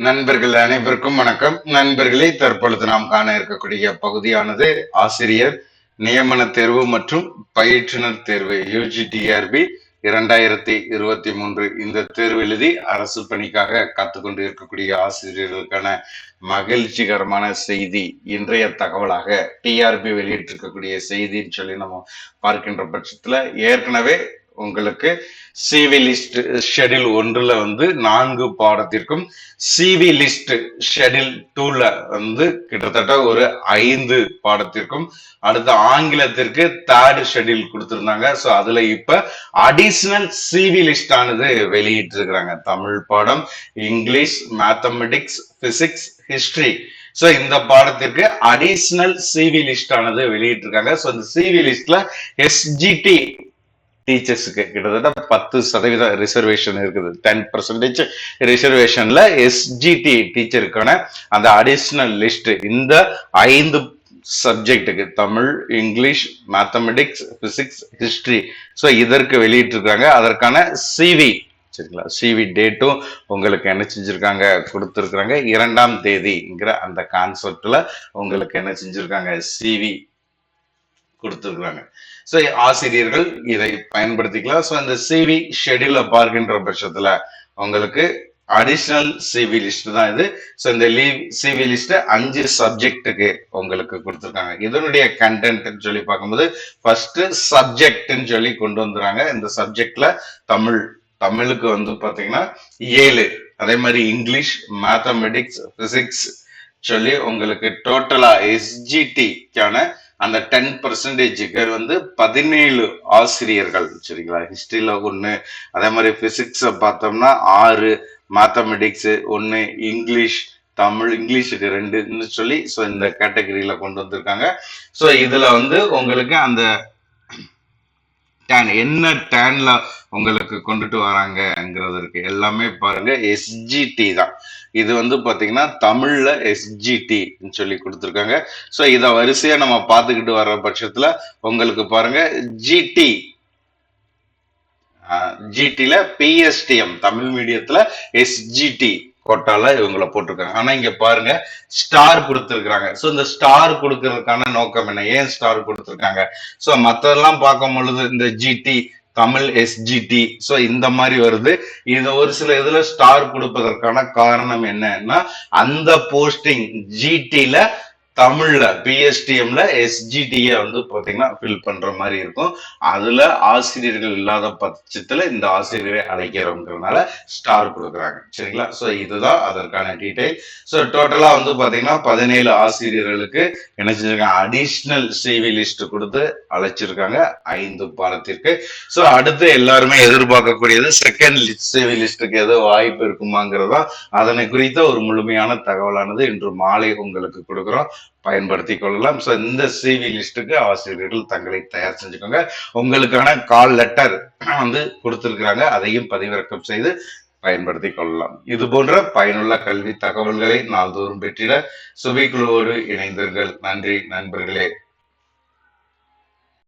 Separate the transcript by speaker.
Speaker 1: நண்பர்கள் அனைவருக்கும் வணக்கம். நண்பர்களே தற்பொழுது நாம் காண இருக்கக்கூடிய பகுதியானது ஆசிரியர் நியமன தேர்வு மற்றும் பயிற்றுனர் தேர்வு யூஜிடிஆர்பி இரண்டாயிரத்தி இருபத்தி மூன்று இந்த தேர்வு எழுதி அரசு பணிக்காக காத்துக்கொண்டு இருக்கக்கூடிய ஆசிரியர்களுக்கான மகிழ்ச்சிகரமான செய்தி இன்றைய தகவலாக டிஆர்பி வெளியிட்டிருக்கக்கூடிய செய்தின்னு சொல்லி நம்ம பார்க்கின்ற பட்சத்துல ஏற்கனவே உங்களுக்கு சிவி லிஸ்ட் ஷெடியூல் ஒன்றுல வந்து நான்கு பாடத்திற்கும் சிவி லிஸ்ட் ஷெடியூல் டூல வந்து கிட்டத்தட்ட ஒரு ஐந்து பாடத்திற்கும் அடுத்த ஆங்கிலத்திற்கு தேர்ட் ஷெடியூல் கொடுத்திருந்தாங்க. ஸோ அதுல இப்ப அடிஷனல் சிவி லிஸ்ட் ஆனது வெளியிட்டு இருக்கிறாங்க தமிழ் பாடம் English mathematics physics history so இந்த பாடத்திற்கு அடிஷ்னல் சிவி லிஸ்ட் ஆனது வெளியிட்டிருக்காங்க. ஸோ இந்த சிவி லிஸ்ட்ல எஸ்ஜிடி டீச்சர்ஸுக்கு கிட்டத்தட்ட பத்து சதவீதம் ரிசர்வேஷன் இருக்குது. டென் பர்சன்டேஜ் ரிசர்வேஷன்ல எஸ்ஜிடி டீச்சருக்கான அந்த அடிஷ்னல் லிஸ்ட் இந்த ஐந்து சப்ஜெக்ட்டுக்கு Tamil English mathematics physics history so இதற்கு வெளியிட்டிருக்காங்க. அதற்கான சிவி சரிங்களா? சிவி டேட்டும் உங்களுக்கு என்ன செஞ்சுருக்காங்க? கொடுத்துருக்குறாங்க. இரண்டாம் தேதிங்கிற அந்த கான்செப்டில் உங்களுக்கு என்ன செஞ்சுருக்காங்க? சிவி கொடுத்துருக்குறாங்க. ஸோ ஆசிரியர்கள் இதை பயன்படுத்திக்கலாம். ஸோ அந்த சிவி ஷெடியூல பார்க்கின்ற பட்சத்துல உங்களுக்கு அடிஷ்னல் சிவி லிஸ்ட் தான் இது. ஸோ இந்த லீவ் சிவி லிஸ்ட் அஞ்சு சப்ஜெக்ட்டுக்கு உங்களுக்கு கொடுத்துருக்காங்க. இதனுடைய கண்டென்ட்னு சொல்லி பார்க்கும்போது ஃபர்ஸ்ட் சப்ஜெக்ட்னு சொல்லி கொண்டு வந்துறாங்க. இந்த சப்ஜெக்ட்ல தமிழ் தமிழுக்கு வந்து பாத்தீங்கன்னா ஏழு. அதே மாதிரி இங்கிலீஷ் மேத்தமெட்டிக்ஸ் பிசிக்ஸ் சொல்லி உங்களுக்கு டோட்டலா எஸ்ஜிடிக்கான அந்த டென் பர்சன்டேஜுக்கு வந்து பதினேழு ஆசிரியர்கள் சரிங்களா? ஹிஸ்ட்ரியில் ஒன்று அதே மாதிரி ஃபிசிக்ஸை பார்த்தோம்னா ஆறு மேத்தமெட்டிக்ஸு ஒன்று இங்கிலீஷ் தமிழ் இங்கிலீஷுக்கு ரெண்டுன்னு சொல்லி ஸோ இந்த கேட்டகரியில் கொண்டு வந்திருக்காங்க. ஸோ இதில் வந்து உங்களுக்கு அந்த டேன் என்ன டேன்ல உங்களுக்கு கொண்டுட்டு வராங்கங்கிறது இருக்கு. எல்லாமே பாருங்க எஸ்ஜிடி தான். இது வந்து பாத்தீங்கன்னா தமிழ்ல எஸ்ஜிடி சொல்லி கொடுத்துருக்காங்க. ஸோ இதை வரிசையா நம்ம பார்த்துக்கிட்டு வர்ற பட்சத்துல உங்களுக்கு பாருங்க ஜிடி ஜிடில பிஎஸ்டிஎம் தமிழ் மீடியத்துல எஸ்ஜிடி கோட்டால இவங்கள போட்டிருக்காங்க. ஆனா இங்க பாருங்க ஸ்டார் கொடுத்துருக்காங்க சோ இந்த ஸ்டார் கொடுக்கறதுக்கான நோக்கம் என்ன? ஏன் ஸ்டார் கொடுத்துருக்காங்க? சோ மத்ததெல்லாம் பார்க்கும் பொழுது இந்த ஜிடி தமிழ் எஸ்ஜிடி சோ இந்த மாதிரி வருது. இது ஒரு சில இதுல ஸ்டார் கொடுப்பதற்கான காரணம் என்னன்னா அந்த போஸ்டிங் ஜிடில தமிழ்ல பிஎஸ்டிஎம்ல எஸ்ஜிடிய வந்து பாத்தீங்கன்னா ஃபில் பண்ற மாதிரி இருக்கும். அதுல ஆசிரியர்கள் இல்லாத பட்சத்துல இந்த ஆசிரியரை அழைக்கிறோங்கிறதுனால ஸ்டார் கொடுக்குறாங்க. சரிங்களா? சோ இதுதான் அதற்கான டீடைல் சோ டோட்டலா வந்து பாத்தீங்கன்னா பதினேழு ஆசிரியர்களுக்கு என்ன செஞ்சிருக்காங்க? அடிஷ்னல் சேவை லிஸ்ட் கொடுத்து அழைச்சிருக்காங்க ஐந்து பாடத்திற்கு சோ அடுத்து எல்லாருமே எதிர்பார்க்கக்கூடியது செகண்ட் சேவை லிஸ்ட்டுக்கு ஏதோ வாய்ப்பு இருக்குமாங்கிறதா அதனை குறித்த ஒரு முழுமையான தகவலானது இன்று மாலை உங்களுக்கு கொடுக்குறோம். பயன்படுத்தி கொள்ளலாம் ஸோ இந்த சிவி லிஸ்ட்டுக்கு ஆசிரியர்கள் தங்களை தயார் செஞ்சுக்கோங்க. உங்களுக்கான கால் லெட்டர் வந்து கொடுத்துருக்குறாங்க. அதையும் பதிவிறக்கம் செய்து பயன்படுத்தி கொள்ளலாம் இது போன்ற பயனுள்ள கல்வி தகவல்களை நாள்தோறும் பெற்றிட சுபை குழுவோடு இணைந்தீர்கள் நன்றி நண்பர்களே.